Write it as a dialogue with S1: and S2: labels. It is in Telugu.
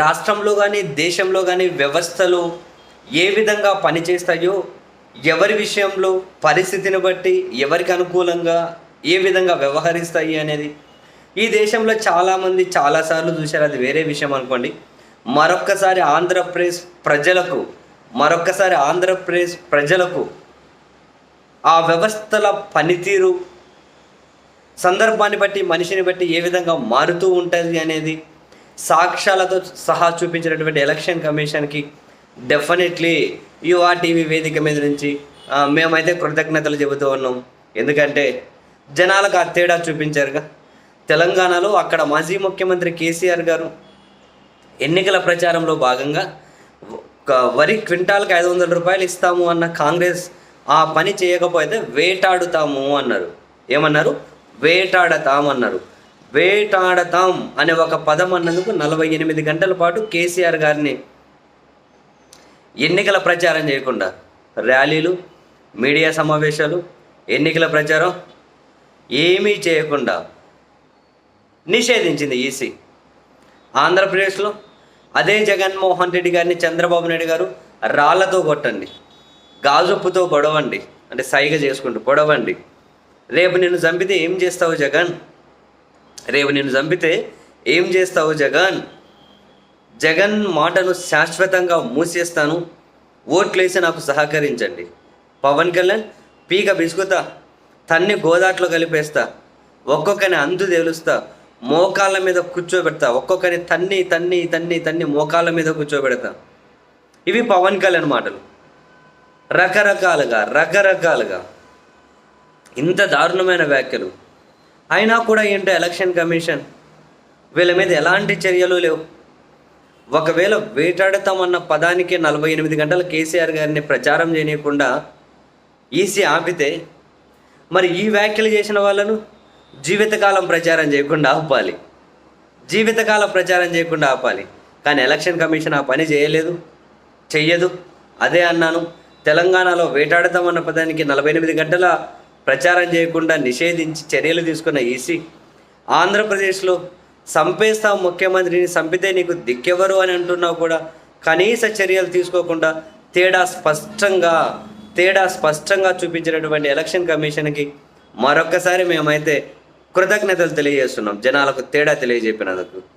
S1: రాష్ట్రంలో కానీ దేశంలో కానీ వ్యవస్థలు ఏ విధంగా పనిచేస్తాయో ఎవరి విషయంలో పరిస్థితిని బట్టి ఎవరికి అనుకూలంగా ఏ విధంగా వ్యవహరిస్తాయి అనేది ఈ దేశంలో చాలామంది చాలాసార్లు చూశారు. అది వేరే విషయం అనుకోండి. మరొక్కసారి ఆంధ్రప్రదేశ్ ప్రజలకు మరొక్కసారి ఆంధ్రప్రదేశ్ ప్రజలకు ఆ వ్యవస్థల పనితీరు సందర్భాన్ని బట్టి మనిషిని బట్టి ఏ విధంగా మారుతూ ఉంటుంది అనేది సాక్ష్యాలతో సహా చూపించినటువంటి ఎలక్షన్ కమిషన్కి డెఫినెట్లీ యువా టీవీ వేదిక మీద నుంచి మేమైతే కృతజ్ఞతలు చెబుతూ ఉన్నాం. ఎందుకంటే జనాలకు ఆ తేడా చూపించారుగా. తెలంగాణలో అక్కడ మాజీ ముఖ్యమంత్రి కేసీఆర్ గారు ఎన్నికల ప్రచారంలో భాగంగా ఒక వరి క్వింటాల్కి ఐదు వందల రూపాయలు ఇస్తాము అన్న కాంగ్రెస్ ఆ పని చేయకపోతే వేటాడుతాము అన్నారు. ఏమన్నారు? వేటాడతామన్నారు. వేటాడతాం అనే ఒక పదం అన్నందుకు నలభై ఎనిమిది గంటల పాటు కేసీఆర్ గారిని ఎన్నికల ప్రచారం చేయకుండా ర్యాలీలు మీడియా సమావేశాలు ఎన్నికల ప్రచారం ఏమీ చేయకుండా నిషేధించింది ఈసీ. ఆంధ్రప్రదేశ్లో అదే జగన్మోహన్ రెడ్డి గారిని చంద్రబాబు నాయుడు గారు రాళ్ళతో కొట్టండి గాజుప్పుతో గొడవండి అంటే సైగ చేసుకుంటూ పొడవండి రేపు నిన్ను చంపితే ఏం చేస్తావు జగన్? రేపు నేను చంపితే ఏం చేస్తావు జగన్? జగన్ మాటను శాశ్వతంగా మూసేస్తాను. ఓట్లేసి నాకు సహకరించండి. పవన్ కళ్యాణ్ పీక బిసుకుతా. తన్ని గోదాట్లో కలిపేస్తా. ఒక్కొక్కని అందు తేలుస్తా. మోకాళ్ళ మీద కూర్చోబెడతా. ఒక్కొక్కని తన్ని తన్ని తన్ని తన్ని మోకాళ్ళ మీద కూర్చోబెడతా. ఇవి పవన్ కళ్యాణ్ మాటలు. రకరకాలుగా రకరకాలుగా. ఇంత దారుణమైన వ్యాఖ్యలు. అయినా కూడా ఏంటో ఎలక్షన్ కమిషన్? వీళ్ళ మీద ఎలాంటి చర్యలు లేవు. ఒకవేళ వేటాడతామన్న పదానికి నలభై ఎనిమిది గంటల కేసీఆర్ గారిని ప్రచారం చేయకుండా ఈసీ ఆపితే మరి ఈ వ్యాఖ్యలు చేసిన వాళ్ళను జీవితకాలం ప్రచారం చేయకుండా ఆపాలి. జీవితకాలం ప్రచారం చేయకుండా ఆపాలి. కానీ ఎలక్షన్ కమిషన్ ఆ పని చేయలేదు చెయ్యదు. అదే అన్నాను. తెలంగాణలో వేటాడతామన్న పదానికి నలభై ఎనిమిది గంటల ప్రచారం చేయకుండా నిషేధించి చర్యలు తీసుకున్న ఈసీ ఆంధ్రప్రదేశ్లో సంపేస్తావు ముఖ్యమంత్రిని చంపితే నీకు దిక్కెవరు అని అంటున్నావు కూడా. కనీస చర్యలు తీసుకోకుండా తేడా స్పష్టంగా తేడా స్పష్టంగా చూపించినటువంటి ఎలక్షన్ కమిషన్కి మరొకసారి మేమైతే కృతజ్ఞతలు తెలియజేస్తున్నాం. జనాలకు తేడా తెలియజెప్పినందుకు